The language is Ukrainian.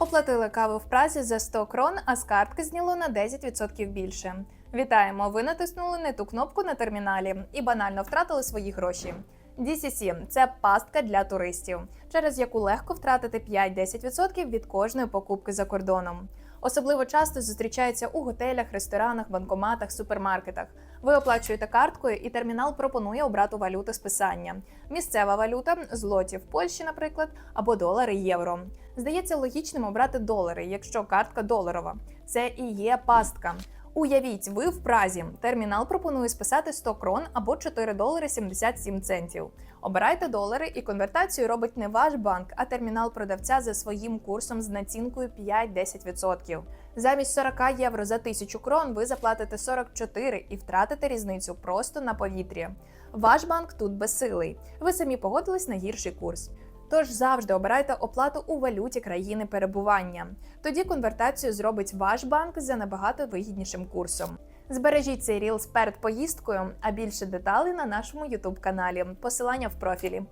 Оплатили каву в Празі за 100 крон, а з картки зняло на 10% більше. Вітаємо! Ви натиснули не ту кнопку на терміналі і банально втратили свої гроші. DCC – це пастка для туристів, через яку легко втратити 5-10% від кожної покупки за кордоном. Особливо часто зустрічається у готелях, ресторанах, банкоматах, супермаркетах. Ви оплачуєте карткою, і термінал пропонує обрати валюту списання. Місцева валюта злоті в Польщі, наприклад, або долари євро. Здається логічним обрати долари, якщо картка доларова. Це і є пастка. Уявіть, ви в Празі. Термінал пропонує списати 100 крон або 4 долари 77 центів. Обирайте долари, і конвертацію робить не ваш банк, а термінал продавця за своїм курсом з націнкою 5-10%. Замість 40 євро за 1000 крон ви заплатите 44 і втратите різницю просто на повітрі. Ваш банк тут безсилий. Ви самі погодились на гірший курс. Тож завжди обирайте оплату у валюті країни перебування. Тоді конвертацію зробить ваш банк за набагато вигіднішим курсом. Збережіть цей рілс перед поїздкою, а більше деталей на нашому YouTube каналі. Посилання в профілі.